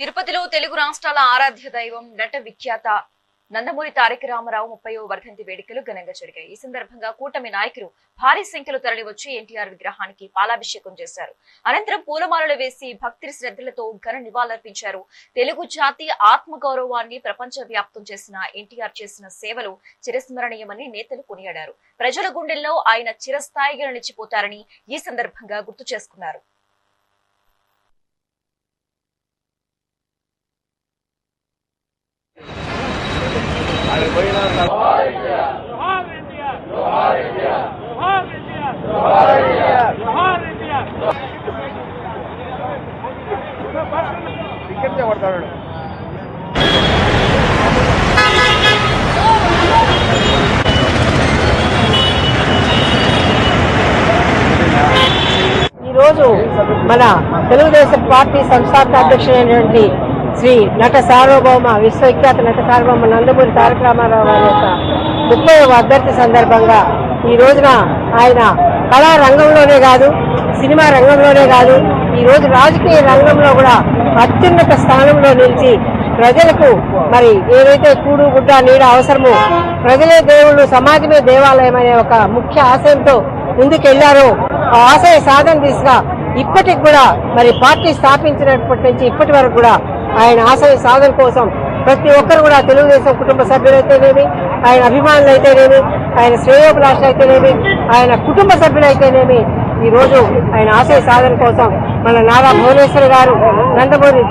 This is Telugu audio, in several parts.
తిరుపతిలో తెలుగు రాష్ట్రాల ఆరాధ్య దైవం నట విఖ్యాత నందమూరి తారక రామారావు ముప్పయో వర్ధంతి వేడుకలు ఘనంగా జరిగాయి. ఈ సందర్భంగా కూటమి నాయకులు భారీ సంఖ్యలో తరలివచ్చి ఎన్టీఆర్ విగ్రహానికి పాలాభిషేకం చేశారు. అనంతరం పూలమాలలు వేసి భక్తి శ్రద్ధలతో ఘన నివాళులర్పించారు. తెలుగు జాతి ఆత్మగౌరవాన్ని ప్రపంచ వ్యాప్తం చేసిన ఎన్టీఆర్ చేసిన సేవలు చిరస్మరణీయమని నేతలు కొనియాడారు. ప్రజల గుండెల్లో ఆయన చిరస్థాయిగా నిలిచిపోతారని ఈ సందర్భంగా గుర్తు చేసుకున్నారు. టికెట్ పడతాడు ఈరోజు మన తెలుగుదేశం పార్టీ సంస్థాపక అధ్యక్షుడైనటువంటి శ్రీ నట సార్వభౌమ విశ్వవిఖ్యాత నట సార్వభౌమ నందమూరి తారక రామారావు గారి యొక్క ముప్పై అభ్యర్థి సందర్భంగా ఈ రోజున ఆయన కళా రంగంలోనే కాదు సినిమా రంగంలోనే కాదు ఈ రోజు రాజకీయ రంగంలో కూడా అత్యున్నత స్థానంలో నిలిచి ప్రజలకు మరి ఏదైతే కూడు గుడ్డ నీడ అవసరమో ప్రజలే దేవుళ్ళు సమాజమే దేవాలయం అనే ఒక ముఖ్య ఆశయంతో ముందుకెళ్ళారో ఆ ఆశయ సాధన దిశగా ఇప్పటికి కూడా మరి పార్టీ స్థాపించినప్పటి నుంచి ఇప్పటి వరకు కూడా ఆయన ఆశయ సాధన కోసం ప్రతి ఒక్కరు కూడా తెలుగుదేశం కుటుంబ సభ్యులైతేనేమి ఆయన అభిమానులు అయితేనేమి ఆయన శ్రేయోభిలాషులు అయితేనేమి ఆయన కుటుంబ సభ్యులైతేనేమి ఈ రోజు ఆయన ఆశయ సాధన కోసం మన నారా భువనేశ్వర్ గారు నందమూరి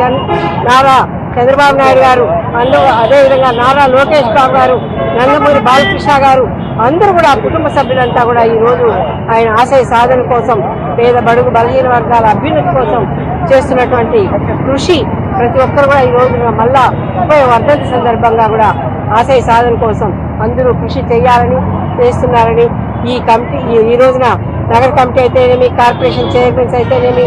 నారా చంద్రబాబు నాయుడు గారు అందరూ అదేవిధంగా నారా లోకేష్ బాబు గారు నందమూరి బాలకృష్ణ గారు అందరూ కూడా కుటుంబ సభ్యులంతా కూడా ఈ రోజు ఆయన ఆశయ సాధన కోసం పేద బడుగు బలహీన వర్గాల అభ్యున్నతి కోసం చేస్తున్నటువంటి కృషి ప్రతి ఒక్కరు కూడా ఈ రోజు మళ్ళా ముప్పై వర్ధంతి సందర్భంగా కూడా ఆశయ సాధన కోసం అందరూ కృషి చేయాలని చేస్తున్నారని ఈ కమిటీ ఈ- ఈ రోజున నగర కమిటీ అయితేనేమి కార్పొరేషన్ చైర్మన్స్ అయితేనేమి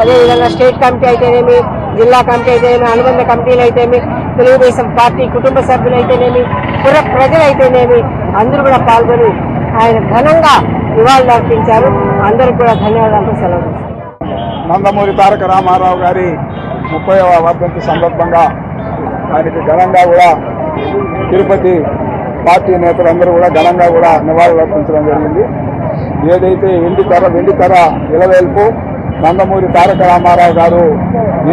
అదేవిధంగా స్టేట్ కమిటీ అయితేనేమి జిల్లా కమిటీ అయితేనేమి అనుబంధ కమిటీలు అయితేనేమి తెలుగుదేశం పార్టీ కుటుంబ సభ్యులు అయితేనేమి పుర ప్రజలు అయితేనేమి అందరూ కూడా పాల్గొని ఆయన ఘనంగా నివాళులు అర్పించారు. అందరికి కూడా ధన్యవాదాలు సెలవు నందమూరి తారక రామారావు గారి ముప్పై వర్ధంతి సందర్భంగా ఆయనకి ఘనంగా కూడా తిరుపతి పార్టీ నేతలందరూ కూడా ఘనంగా కూడా నివాళులు అర్పించడం జరిగింది. ఏదైతే వెండి తెర వెండి తెర ఇలవేల్పు నందమూరి తారక రామారావు గారు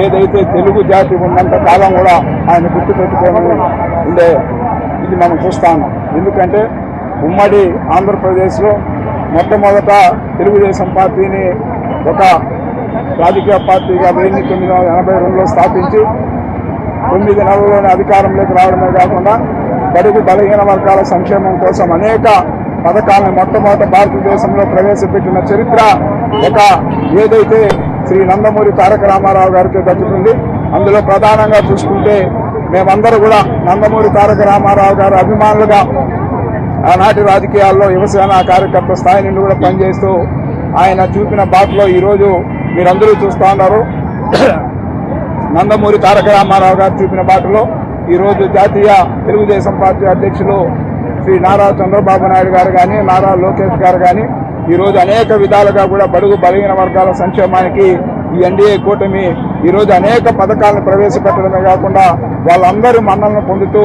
ఏదైతే తెలుగు జాతి ఉన్నంత కాలం కూడా ఆయన గుర్తుపెట్టుకొని ఉండే ఇది మనం చూస్తాము ఎందుకంటే ఉమ్మడి ఆంధ్రప్రదేశ్లో మొట్టమొదట తెలుగుదేశం పార్టీని ఒక రాజకీయ పార్టీగా వెయ్యి తొమ్మిది వందల ఎనభై రెండులో స్థాపించి తొమ్మిది నెలల్లోనే అధికారంలోకి రావడమే కాకుండా బడుగు బలహీన వర్గాల సంక్షేమం కోసం అనేక పథకాలను మొట్టమొదట భారతదేశంలో ప్రవేశపెట్టిన చరిత్ర ఒక ఏదైతే శ్రీ నందమూరి తారక రామారావు గారికి దక్కుతుంది అందులో ప్రధానంగా చూసుకుంటే మేమందరూ కూడా నందమూరి తారక రామారావు గారు అభిమానులుగా ఆనాటి రాజకీయాల్లో యువసేన కార్యకర్త స్థాయి నుండి కూడా పనిచేస్తూ ఆయన చూపిన బాటలో ఈరోజు మీరందరూ చూస్తూ ఉన్నారు. నందమూరి తారక రామారావు గారు చూపిన బాటలో ఈరోజు జాతీయ తెలుగుదేశం పార్టీ అధ్యక్షులు శ్రీ నారా చంద్రబాబు నాయుడు గారు కానీ నారా లోకేష్ గారు కానీ ఈరోజు అనేక విధాలుగా కూడా బడుగు బలహీన వర్గాల సంక్షేమానికి ఈ ఎన్డీఏ కూటమి ఈరోజు అనేక పథకాలను ప్రవేశపెట్టడమే కాకుండా వాళ్ళందరూ మన్నలను పొందుతూ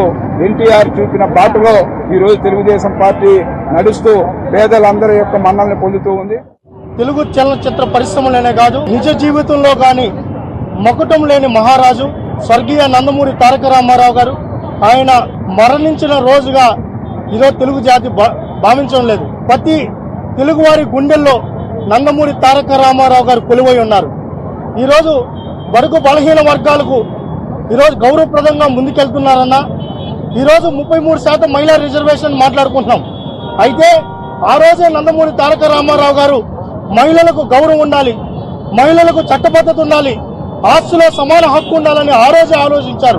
ఎన్టీఆర్ చూపిన బాటలో ఈరోజు తెలుగుదేశం పార్టీ నడుస్తూ పేదలందరి యొక్క మన్నల్ని పొందుతూ ఉంది. తెలుగు చలనచిత్ర పరిశ్రమలోనే కాదు నిజ జీవితంలో కానీ మకుటం లేని మహారాజు స్వర్గీయ నందమూరి తారక రామారావు గారు ఆయన మరణించిన రోజుగా ఈరోజు తెలుగు జాతి భా- భావించడం లేదు. ప్రతి తెలుగువారి గుండెల్లో నందమూరి తారక రామారావు గారు కొలువై ఉన్నారు. ఈరోజు బడుగు బలహీన వర్గాలకు ఈరోజు గౌరవప్రదంగా ముందుకెళ్తున్నారన్నా ఈరోజు ముప్పై మూడు శాతం మహిళా రిజర్వేషన్ మాట్లాడుకుంటున్నాం. అయితే ఆ రోజే నందమూరి తారక రామారావు గారు మహిళలకు గౌరవం ఉండాలి మహిళలకు చట్టబద్ధత ఉండాలి ఆస్తులో సమాన హక్కు ఉండాలని ఆ రోజే ఆలోచించారు.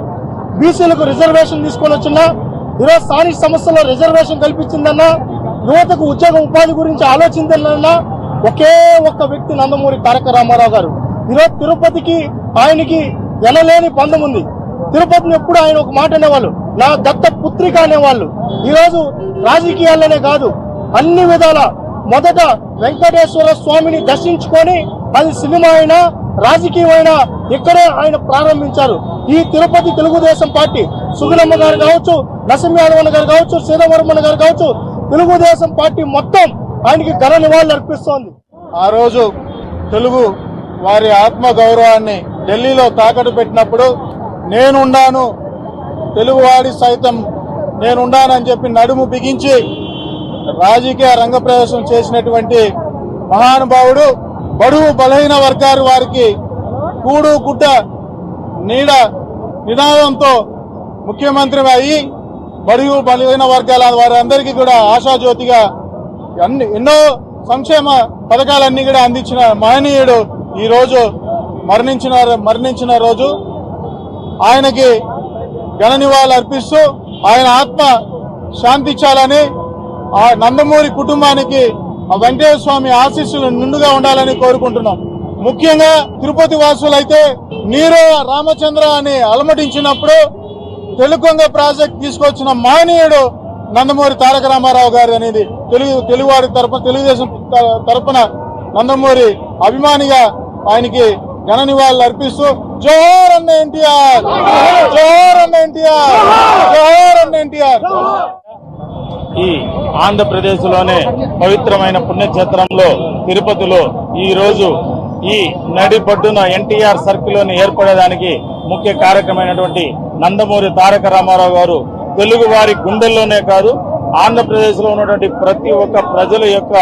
బీసీలకు రిజర్వేషన్ తీసుకొని వచ్చినా ఈరోజు స్థానిక సంస్థల్లో రిజర్వేషన్ కల్పించిందన్నా యువతకు ఉద్యోగ ఉపాధి గురించి ఆలోచిందన్నా ఒకే ఒక్క వ్యక్తి నందమూరి తారక రామారావు గారు. ఈరోజు తిరుపతికి ఆయనకి ఎనలేని బంధం ఉంది. తిరుపతిని ఎప్పుడు ఆయన ఒక మాట అనేవాళ్ళు నా దత్త పుత్రిక అనేవాళ్ళు. ఈరోజు రాజకీయాల్లోనే కాదు అన్ని విధాల మొదట వెంకటేశ్వర స్వామిని దర్శించుకొని అది సినిమా అయినా రాజకీయమైన ఇక్కడే ఆయన ప్రారంభించారు. ఈ తిరుపతి తెలుగుదేశం పార్టీ సుగుణమ్మ గారు కావచ్చు నరసింహ యాదవన్ గారు కావచ్చు శ్రీరామవర్మన్ గారు కావచ్చు తెలుగుదేశం పార్టీ మొత్తం ఆయనకి ఘన నివాళులు అర్పిస్తోంది. ఆ రోజు తెలుగు వారి ఆత్మ గౌరవాన్ని ఢిల్లీలో తాకట్టు పెట్టినప్పుడు నేనున్నాను తెలుగువాడి సైతం నేనుండానని చెప్పి నడుము బిగించి రాజకీయ రంగప్రవేశం చేసినటువంటి మహానుభావుడు బడుగు బలహీన వర్గారు వారికి కూడు గుడ్డ నీడ నినాదంతో ముఖ్యమంత్రి అయ్యి బడుగు బలహీన వర్గాల వారందరికీ కూడా ఆశాజ్యోతిగా అన్ని ఎన్నో సంక్షేమ పథకాలన్నీ కూడా అందించిన మహనీయుడు ఈరోజు మరణించిన మరణించిన రోజు. ఆయనకి ఘన నివాళులు అర్పిస్తూ ఆయన ఆత్మ శాంతించాలని ఆ నందమూరి కుటుంబానికి ఆ వెంకటేశ్వర స్వామి ఆశీస్సులు నిండుగా ఉండాలని కోరుకుంటున్నాం. ముఖ్యంగా తిరుపతి వాసులైతే నీరు రామచంద్ర అని అలమటించినప్పుడు తెలుగొంగ ప్రాజెక్ట్ తీసుకొచ్చిన మానీయుడు నందమూరి తారక రామారావు గారు అనేది తెలుగు తెలుగువారి తరపున తెలుగుదేశం తరపున నందమూరి అభిమానిగా ఆయనకి ఘన నివాళులు అర్పిస్తూ జోహర్ అన్న ఎన్టీఆర్! జోహర్ అన్న ఎన్టీఆర్! జోహర్ అన్న ఎన్టీఆర్! ఈ ఆంధ్రప్రదేశ్లోనే పవిత్రమైన పుణ్యక్షేత్రంలో తిరుపతిలో ఈ రోజు ఈ నడిపడ్డున ఎన్టీఆర్ సర్కిల్ ఏర్పడేదానికి ముఖ్య కార్యక్రమమైనటువంటి నందమూరి తారక రామారావు గారు తెలుగు వారి గుండెల్లోనే కాదు ఆంధ్రప్రదేశ్లో ఉన్నటువంటి ప్రతి ఒక్క ప్రజల యొక్క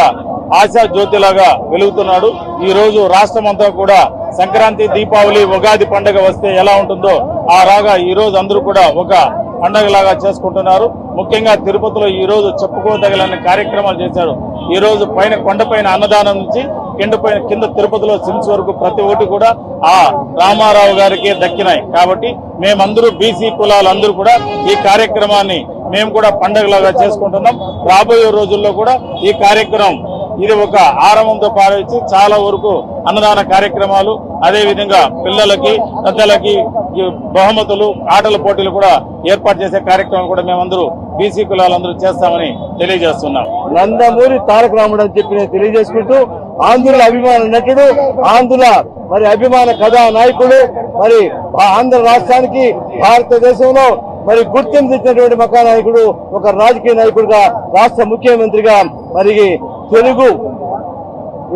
ఆశా జ్యోతిలాగా వెలుగుతున్నాడు. ఈ రోజు రాష్ట్రం అంతా కూడా సంక్రాంతి దీపావళి ఉగాది పండుగ వస్తే ఎలా ఉంటుందో ఆ రాగా ఈ రోజు అందరూ కూడా ఒక పండగలాగా చేసుకుంటున్నారు. ముఖ్యంగా తిరుపతిలో ఈ రోజు చెప్పుకోదగలని కార్యక్రమాలు చేశారు. ఈరోజు పైన కొండపైన అన్నదానం నుంచి కింద పైన కింద తిరుపతిలో సిమ్స్ వరకు ప్రతి ఒక్కటి కూడా ఆ రామారావు గారికి దక్కినాయి. కాబట్టి మేమందరూ బీసీ కులాలందరూ కూడా ఈ కార్యక్రమాన్ని మేము కూడా పండగలాగా చేసుకుంటున్నాం. రాబోయే రోజుల్లో కూడా ఈ కార్యక్రమం ఇది ఒక ఆరంభంతో పాటించి చాలా వరకు అన్నదాన కార్యక్రమాలు అదేవిధంగా పిల్లలకి పెద్దలకి బహుమతులు ఆటల పోటీలు కూడా ఏర్పాటు చేసే కార్యక్రమం కూడా మేమందరూ బీసీ కులాలందరూ చేస్తామని తెలియజేస్తున్నాం. నందమూరి తారక రాముడు అని చెప్పి నేను తెలియజేసుకుంటూ ఆంధ్రుల అభిమాన నటుడు ఆంధ్రుల మరి అభిమాన కథా నాయకుడు మరి ఆంధ్ర రాష్ట్రానికి భారతదేశంలో మరి గుర్తింపు ఇచ్చినటువంటి మకానాయకుడు ఒక రాజకీయ నాయకుడిగా రాష్ట్ర ముఖ్యమంత్రిగా మరి తెలుగు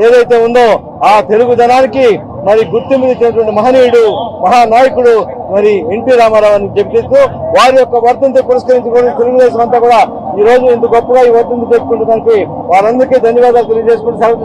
ఏదైతే ఉందో ఆ తెలుగు జనానికి మరి గుర్తింపు ఇచ్చినటువంటి మహనీయుడు మహానాయకుడు మరి ఎన్టీ రామారావు అని చెప్పిస్తూ వారి యొక్క వర్తంతి పురస్కరించుకొని తెలుగుదేశం అంతా కూడా ఈ రోజు ఇంత గొప్పగా ఈ వర్ధంతి చెప్పుకుంటున్నానికి వారందరికీ ధన్యవాదాలు తెలియజేసుకుంటూ సెలవు